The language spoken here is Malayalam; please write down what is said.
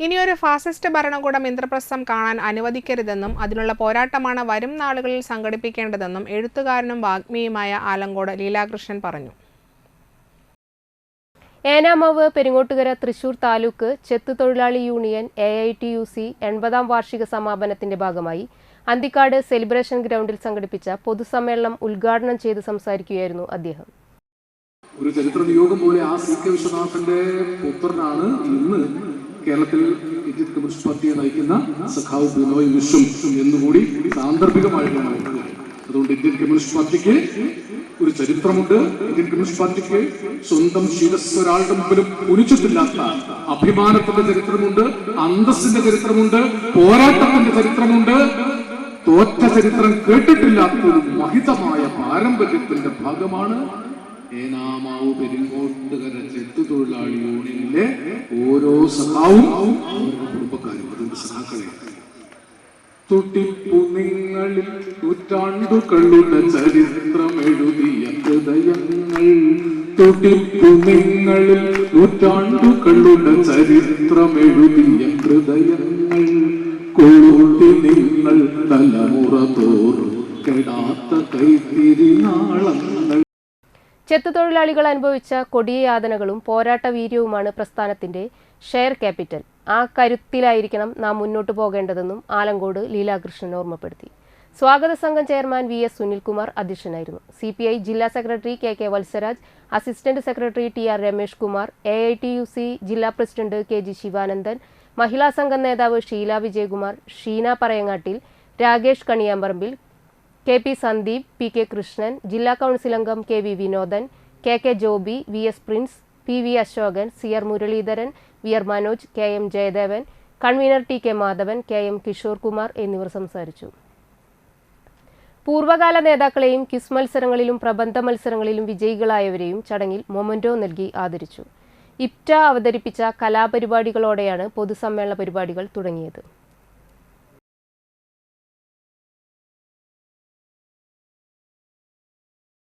ഇനിയൊരു ഫാസിസ്റ്റ് ഭരണകൂടം ഇന്ദ്രപ്രസ്ഥം കാണാൻ അനുവദിക്കരുതെന്നും അതിനുള്ള പോരാട്ടമാണ് വരും നാളുകളിൽ സംഘടിപ്പിക്കേണ്ടതെന്നും എഴുത്തുകാരനും വാഗ്മിയുമായ ആലങ്കോട് ലീലാകൃഷ്ണൻ പറഞ്ഞു. ഏനാമാവ് പെരിങ്ങോട്ടുകര തൃശൂർ താലൂക്ക് ചെത്ത് തൊഴിലാളി union A I T U C എൺപതാം വാർഷിക സമാപനത്തിന്റെ ഭാഗമായി അന്തിക്കാട് സെലിബ്രേഷൻ ഗ്രൗണ്ടിൽ സംഘടിപ്പിച്ച പൊതുസമ്മേളനം ഉദ്ഘാടനം ചെയ്ത് സംസാരിക്കുകയായിരുന്നു അദ്ദേഹം. ഒരു ചരിത്ര നിയോഗം പോലെ ആ സി കെ വിശ്വനാഥന്റെ പുത്രനാണ് ഇന്ന് കേരളത്തിൽ ഇന്ത്യൻ കമ്മ്യൂണിസ്റ്റ് പാർട്ടിയെ നയിക്കുന്ന സഖാവ് ബിനോയ് വിശ്വം എന്നുകൂടി സാന്ദർഭികമായിട്ടാണ് അതുകൊണ്ട് ഇന്ത്യൻ കമ്മ്യൂണിസ്റ്റ് പാർട്ടിക്ക് ഒരു ചരിത്രമുണ്ട്. ഇന്ത്യൻ കമ്മ്യൂണിസ്റ്റ് പാർട്ടിക്ക് സ്വന്തം ശിരസ് ഒരാളുടെ മുമ്പിലും കുനിച്ചിട്ടില്ലാത്ത അഭിമാനത്തിന്റെ ചരിത്രമുണ്ട് അന്തസ്സിന്റെ ചരിത്രമുണ്ട് പോരാട്ടത്തിന്റെ ചരിത്രമുണ്ട്. തോറ്റ ചരിത്രം കേട്ടിട്ടില്ലാത്ത ഒരു മഹിതമായ പാരമ്പര്യത്തിന്റെ ഭാഗമാണ് ഏനാമാവ് പെരിങ്ങോട്ടുകര ചെത്തു തൊഴിലാളി യൂണിയനിലെ ഓരോ സഹാവും കുടുംബക്കാരും അതിന്റെ സഹാക്കളെ തുട്ടിപ്പു നിങ്ങളിൽ നൂറ്റാണ്ടുകളുടെ ചരിത്രം എഴുതിയ ഹൃദയങ്ങൾ. തുട്ടിപ്പു നിങ്ങളിൽ നൂറ്റാണ്ടുകളുടെ ചരിത്രം എഴുതിയ ഹൃദയങ്ങൾ. കൊളുത്തി നിങ്ങൾ തലമുറ തോറും കെടാത്ത കൈത്തിരിനാളങ്ങൾ. ചെത്ത് തൊഴിലാളികൾ അനുഭവിച്ച കൊടിയ യാതനകളും പോരാട്ട വീര്യവുമാണ് പ്രസ്ഥാനത്തിന്റെ ഷെയർ ക്യാപിറ്റൽ. ആ കരുത്തിലായിരിക്കണം നാം മുന്നോട്ടു പോകേണ്ടതെന്നും ആലങ്കോട് ലീലാകൃഷ്ണൻ ഓർമ്മപ്പെടുത്തി. സ്വാഗത സംഘം ചെയർമാൻ വി എസ് സുനിൽകുമാർ അധ്യക്ഷനായിരുന്നു. സി പി ഐ ജില്ലാ secretary K K Valsaraj assistant secretary T R Ramesh Kumar A I T U C ജില്ലാ president K G Sivanandan Mahila Sangham നേതാവ് Sheela Vijayakumar Sheena Parayangattil Rakesh Kaniyamparambil K P Sandeep P K Krishnan ജില്ലാ കൗൺസിൽ അംഗം K V Vinodan K K Joby V S Prince P V Ashokan C R Muraleedharan V R Manoj K M Jayadevan convener T K Madhavan K M Kishore Kumar എന്നിവർ സംസാരിച്ചു. പൂർവകാല നേതാക്കളെയും ക്വിസ് മത്സരങ്ങളിലും പ്രബന്ധ മത്സരങ്ങളിലും വിജയികളായവരെയും ചടങ്ങിൽ മൊമന്റോ നൽകി ആദരിച്ചു. ഇപ്റ്റ അവതരിപ്പിച്ച കലാപരിപാടികളോടെയാണ് പൊതുസമ്മേളന പരിപാടികൾ തുടങ്ങിയത്.